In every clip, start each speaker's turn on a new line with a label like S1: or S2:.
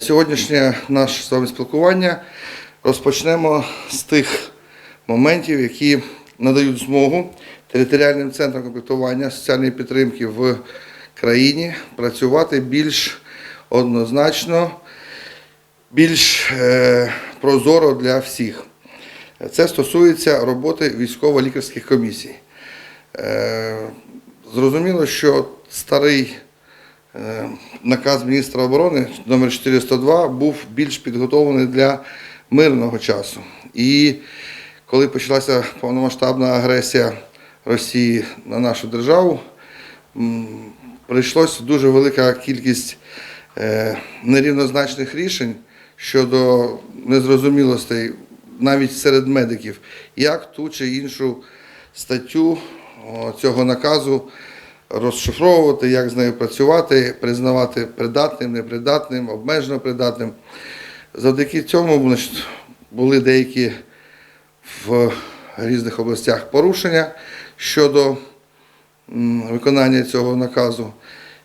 S1: Сьогоднішнє наше з вами спілкування розпочнемо з тих моментів, які надають змогу територіальним центрам комплектування соціальної підтримки в країні працювати більш однозначно, більш е, прозоро для всіх. Це стосується роботи військово-лікарських комісій. Е, Зрозуміло, що старий наказ міністра оборони номер 402 був більш підготовлений для мирного часу. І коли почалася повномасштабна агресія Росії на нашу державу, прийшлося дуже велика кількість е, нерівнозначних рішень щодо незрозумілостей навіть серед медиків, як ту чи іншу статтю цього наказу розшифровувати, як з нею працювати, признавати придатним, непридатним, обмежено придатним. Завдяки цьому значить, були деякі в різних областях порушення щодо виконання цього наказу.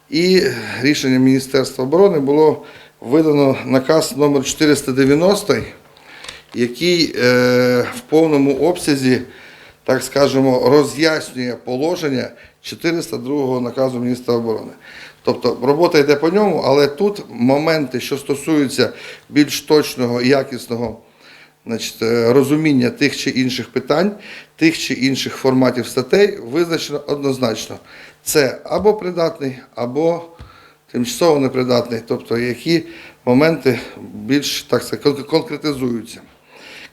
S1: І рішенням Міністерства оборони було видано наказ номер 490, який е, в повному обсязі, так скажемо, роз'яснює положення 402 наказу міністра оборони. Тобто робота йде по ньому, але тут моменти, що стосуються більш точного і якісного значить, е, розуміння тих чи інших питань, тих чи інших форматів статей визначено однозначно. Це або придатний, або тимчасово непридатний, тобто які моменти більш так сказати, конкретизуються.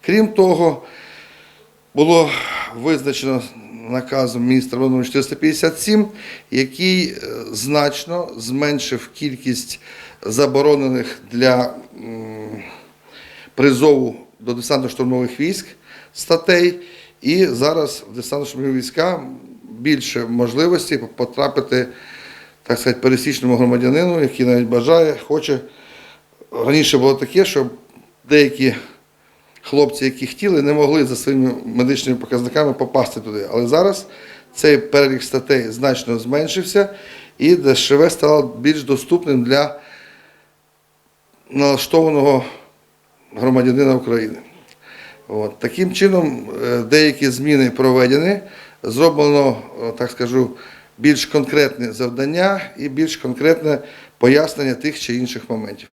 S1: Крім того, було визначено наказом міністра оборони 457, який е, значно зменшив кількість заборонених для призову до десантно-штурмових військ статей. І зараз в десантно-штурмові війська більше можливості потрапити, так сказати, пересічному громадянину, який навіть бажає, хоче. Раніше було таке, що деякі хлопці, які хотіли, не могли за своїми медичними показниками попасти туди. Але зараз цей перелік статей значно зменшився і ДШВ стало більш доступним для налаштованого громадянина України. От. Таким чином, е, деякі зміни проведені, зроблено, е, так скажу, більш конкретне завдання і більш конкретне пояснення тих чи інших моментів.